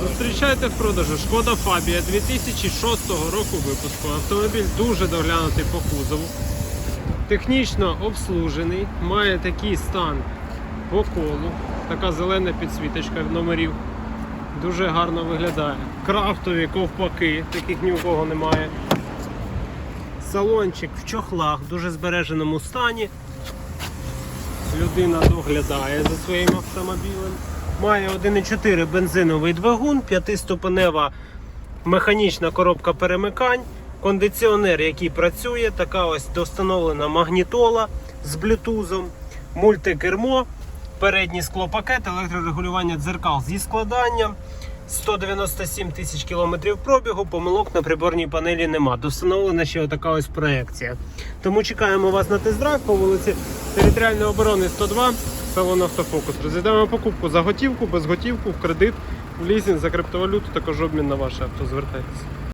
Зустрічайте в продажу Шкода Фабія 2006 року випуску. Автомобіль дуже доглянутий по кузову. Технічно обслужений, має такий стан по колу. Така зелена підсвіточка номерів. Дуже гарно виглядає. Крафтові ковпаки, таких ні у кого немає. Салончик в чохлах, в дуже збереженому стані. Людина доглядає за своїм автомобілем. Має 1,4 бензиновий двигун, 5-ступенева механічна коробка перемикань, кондиціонер, який працює, така ось достановлена магнітола з блютузом, мультикермо, передній склопакет, електрорегулювання дзеркал зі складанням. 197 тисяч кілометрів пробігу, помилок на приборній панелі нема. Достановлена ще отака ось проекція. Тому чекаємо вас на тест-драйв по вулиці Територіальної оборони 102, салон Автофокус. Розглядаємо покупку за готівку, без готівку, в кредит, в лізінг, за криптовалюту, також обмін на ваше авто. Звертайтеся.